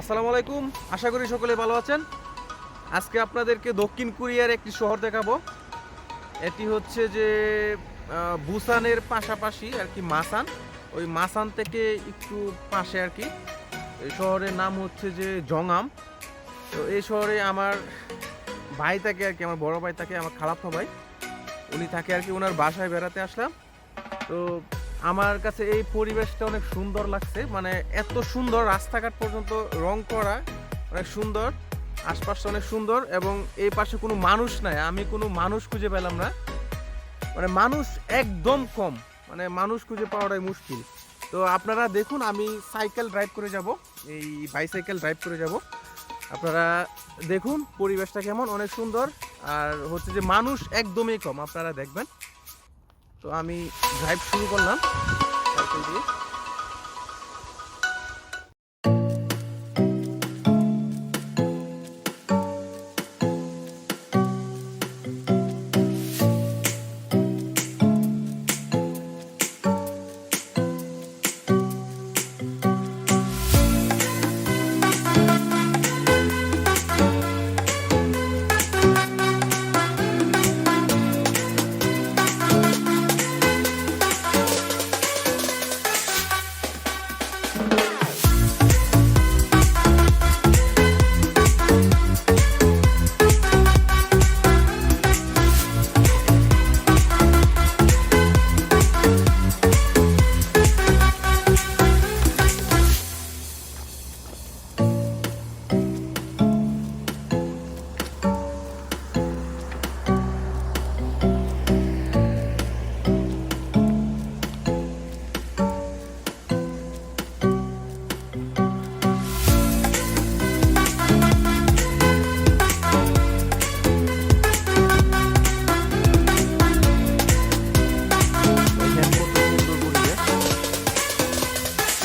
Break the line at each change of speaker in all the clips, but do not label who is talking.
আসসালামু আলাইকুম। আশা করি সকলে ভালো আছেন। আজকে আপনাদেরকে দক্ষিণ কোরিয়ার একটি শহর দেখাবো। এটি হচ্ছে যে বুসানের পাশাপাশি আর কি মাসান। ওই মাসান থেকে একটু পাশে আর কি। এই শহরের নাম হচ্ছে যে জংআম। তো এই শহরে আমার ভাই থাকে আর কি, আমার বড় ভাই থাকে, আমার খারাপ ভাই। উনি থাকে আর কি ওনার বাসায় বেড়াতে আসলাম। তো আমার কাছে এই পরিবেশটা অনেক সুন্দর লাগছে। মানে এত সুন্দর রাস্তাঘাট পর্যন্ত রং করা, অনেক সুন্দর আশপাশটা অনেক সুন্দর এবং এই পাশে কোনো মানুষ নাই, আমি কোনো মানুষ খুঁজে পেলাম না। মানে মানুষ একদম কম মানে মানুষ খুঁজে পাওয়াটাই মুশকিল। তো আপনারা দেখুন, আমি সাইকেল ড্রাইভ করে যাব, এই বাইসাইকেল ড্রাইভ করে যাব। আপনারা দেখুন পরিবেশটা কেমন, অনেক সুন্দর। আর হচ্ছে যে মানুষ একদমই কম, আপনারা দেখবেন। তো আমি ড্রাইভ শুরু করলাম সাইকেল দিয়ে।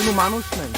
কোনো মানুষ নাই।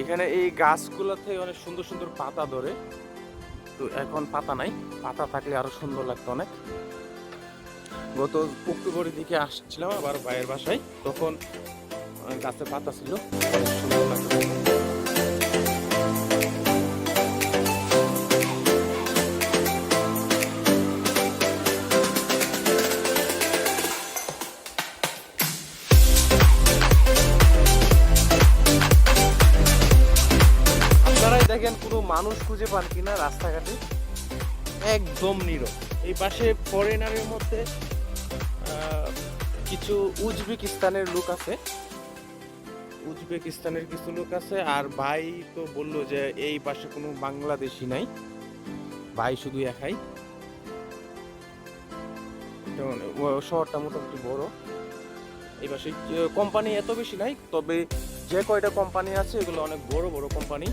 এইখানে এই গাছগুলোতে অনেক সুন্দর সুন্দর পাতা ধরে। তো এখন পাতা নাই, পাতা থাকলে আরও সুন্দর লাগতো অনেক। গত অক্টোবরের দিকে আসছিলাম আবার ভাইয়ের বাসায়, তখন গাছের গাছে পাতা ছিল। সুন্দর মানুষ খুঁজে পান কিনা রাস্তাঘাটে? একদম নীরব। এই পাশে ফরেনারের মধ্যে কিছু উজবেকিস্তানের লোক আছে। উজবেকিস্তানের কিছু লোক আছে আর ভাই তো বলল যে এই পাশে কোনো বাংলাদেশি নাই। ভাই শুধু একাই। যেমন ও- শহরটা মোটামুটি বড়। এই পাশে কোম্পানি এত বেশি নাই তবে যে কয়টা কোম্পানি আছে এগুলো অনেক বড় বড় কোম্পানি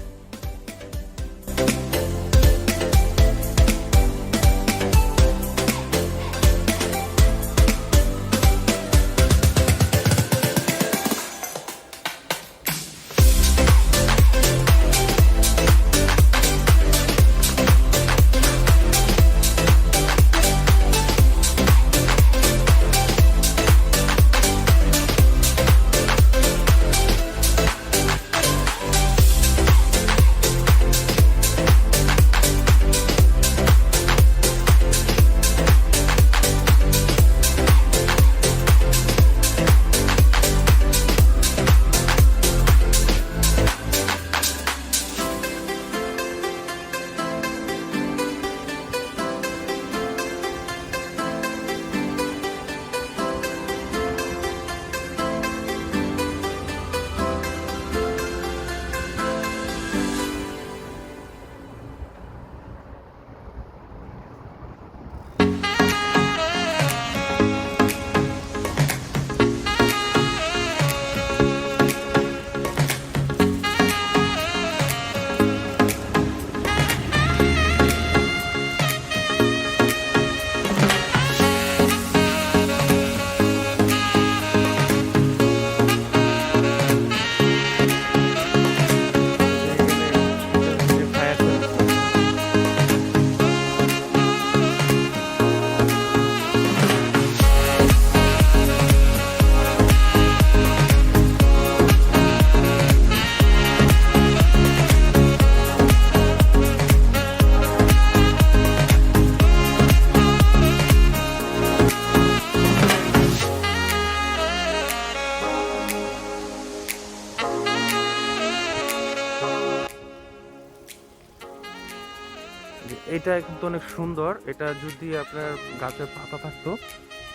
এটা কিন্তু অনেক সুন্দর। এটা যদি আপনার গাছের পাতা থাকতো,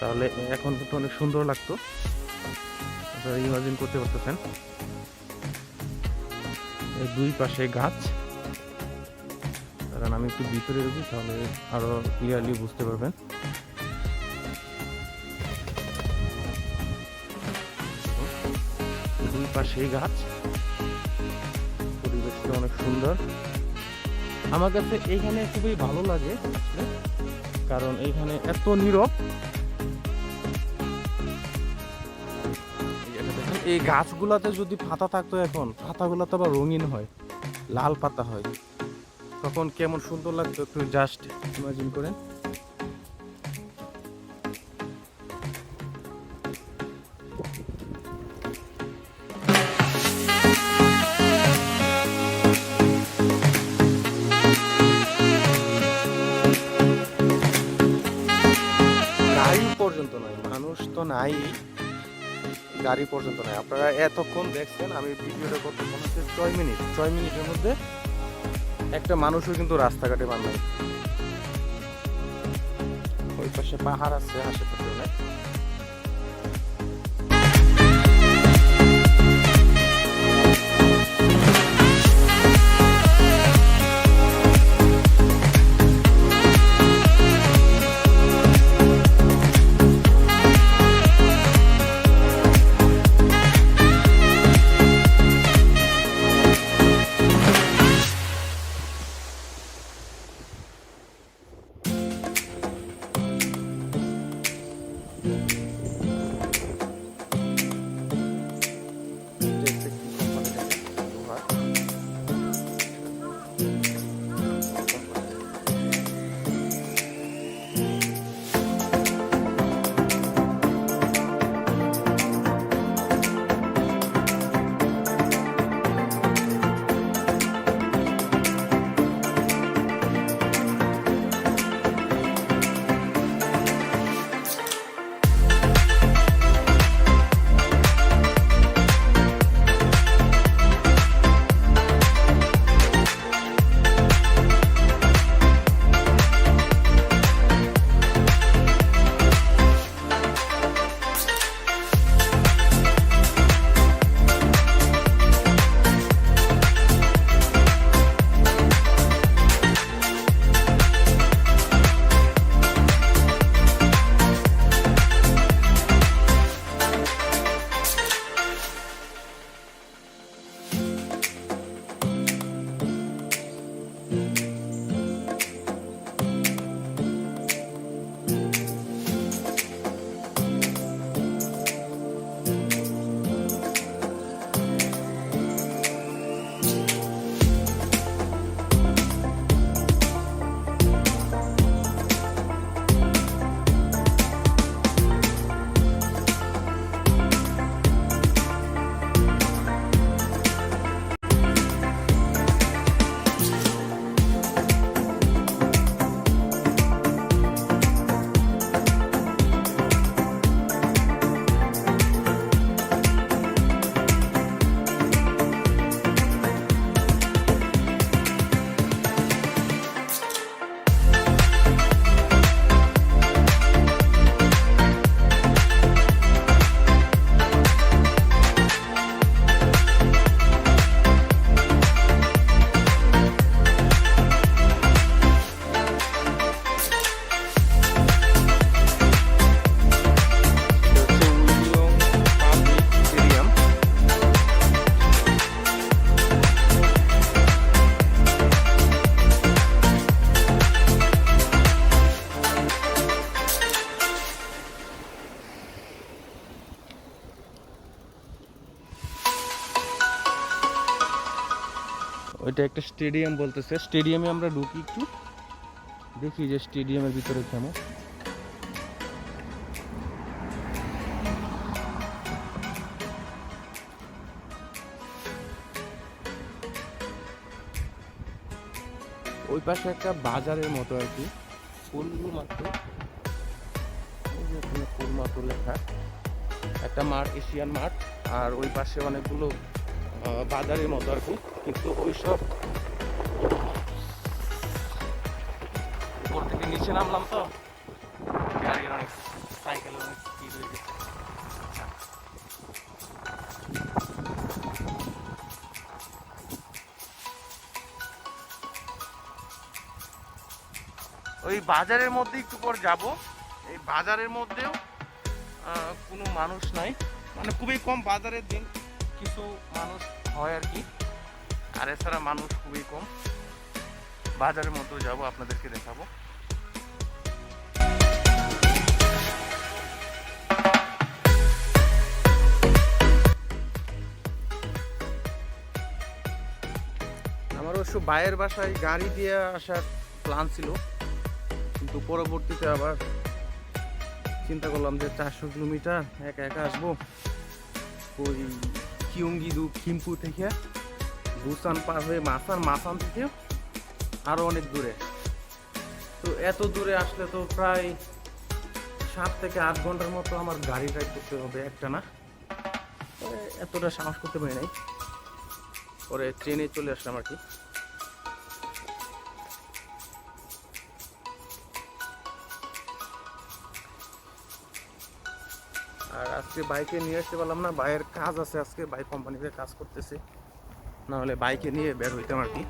তাহলে এখন কিন্তু অনেক সুন্দর লাগতো। আপনারা ইমাজিন করতে পারতেছেন। দুই পাশে গাছ। কারণ আমি একটু ভিতরে ঢুকি তাহলে আরও ক্লিয়ারলি বুঝতে পারবেন। দুই পাশেই গাছ। পরিবেশটা অনেক সুন্দর। আমার কাছে এইখানে খুবই ভালো লাগে, কারণ এইখানে এত নীরব। এই গাছগুলাতে যদি পাতা থাকতো এখন, পাতাগুলো তো আবার রঙিন হয়, লাল পাতা হয়। তখন কেমন সুন্দর লাগতো একটু জাস্ট ইমাজিন করেন। নাই, গাড়ি পর্যন্ত নাই। আপনারা এতক্ষণ দেখছেন, আমি ভিডিওটা করতে হচ্ছে ছয় মিনিট। ছয় মিনিটের মধ্যে একটা মানুষও কিন্তু রাস্তাঘাটে বানায় ওই পাশে পাহাড় আছে আশেপাশে অনেক। ওইটা একটা স্টেডিয়াম বলতেছে। স্টেডিয়ামে আমরা ঢুকি একটু। দেখি যে স্টেডিয়ামের ভিতরে কেমন। ওই পাশে একটা বাজারের মতো আর কি। ফুলগুলো মাত্র। ফুল মাত্র লেখা। একটা মাঠ, এশিয়ান মাঠ। আর ওই পাশে অনেকগুলো বাজারের মতো আর কি। কিন্তু ওইসব নিচে নামলাম তো। গাড়ির অনেক সাইকেল অনেক স্পিড গেছে। ওই বাজারের মধ্যে একটু পর যাব। এই বাজারের মধ্যেও কোনো মানুষ নাই। মানে খুবই কম বাজারের দিন। কিছু মানুষ হয় আর কি। আর এছাড়া মানুষ খুবই কম। বাজারের মধ্যেও যাব, আপনাদেরকে দেখাবো। আমার অবশ্য বাইরের বাসায় গাড়ি দিয়ে আসার প্ল্যান ছিল। কিন্তু পরবর্তীতে আবার চিন্তা করলাম যে চারশো কিলোমিটার একা একা আসব। ওই কিউঙ্গিদু থিম্পু থেকে বুসান পার হয়ে মাসান মাসান থেকে আরও অনেক দূরে। তো এত দূরে আসলে তো প্রায় সাত থেকে আট ঘণ্টার মতো আমার গাড়ি ড্রাইভ করতে হবে একটা না। এতটা সাহস করতে পারি নাই। পরে ট্রেনে চলে আসলাম আর কি। আজকে বাইকে নিয়ে আসতে পারলাম না, বাইরের কাজ আছে আজকে, বাইক কোম্পানিতে কাজ করতেছে। নাহলে বাইকে নিয়ে বের হইতাম আর কি।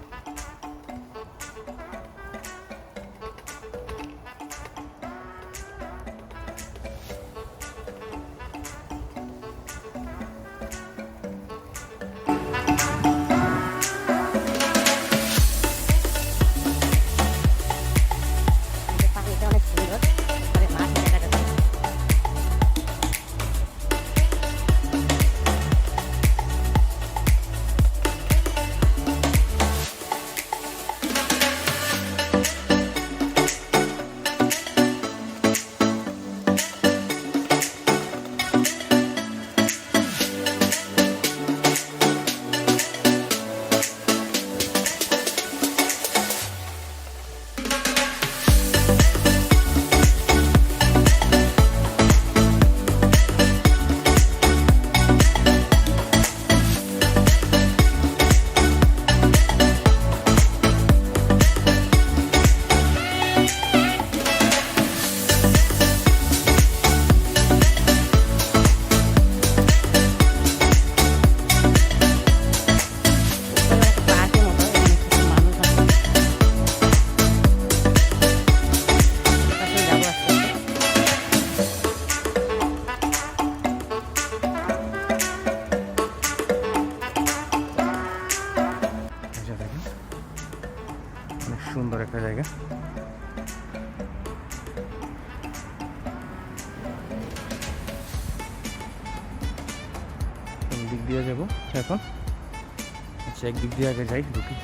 আচ্ছা একদিক দিয়ে আগে যাই ঢুকি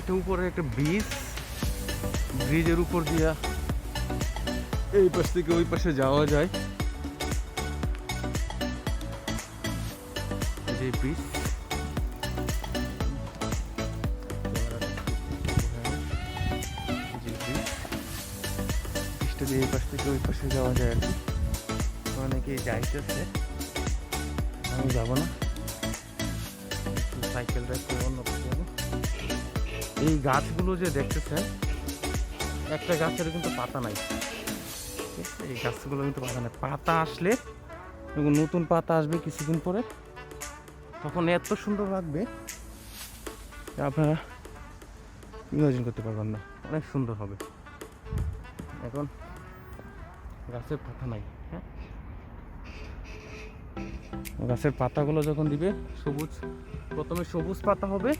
এটা উপরে একটা ব্রিজ ব্রিজের উপর দিয়া এই পাশ থেকে ওই পাশে যাওয়া যায় এই যে ব্রিজ ওই পাশে যাওয়া যায় কি। অনেকে যাইতেছে। আমি যাব না। সাইকেল করে অন্য যাব। এই গাছগুলো যে দেখতেছেন, একটা গাছের কিন্তু পাতা নাই। এই গাছগুলো কিন্তু পাতা নাই। পাতা আসলে নতুন পাতা আসবে কিছুদিন পরে, তখন এত সুন্দর লাগবে আপনারা ইমাজিন করতে পারবেন না। অনেক সুন্দর হবে। এখন গাছের পাতা নাই হ্যাঁ? গাছের পাতাগুলো যখন দিবে সবুজ প্রথমে সবুজ পাতা হবে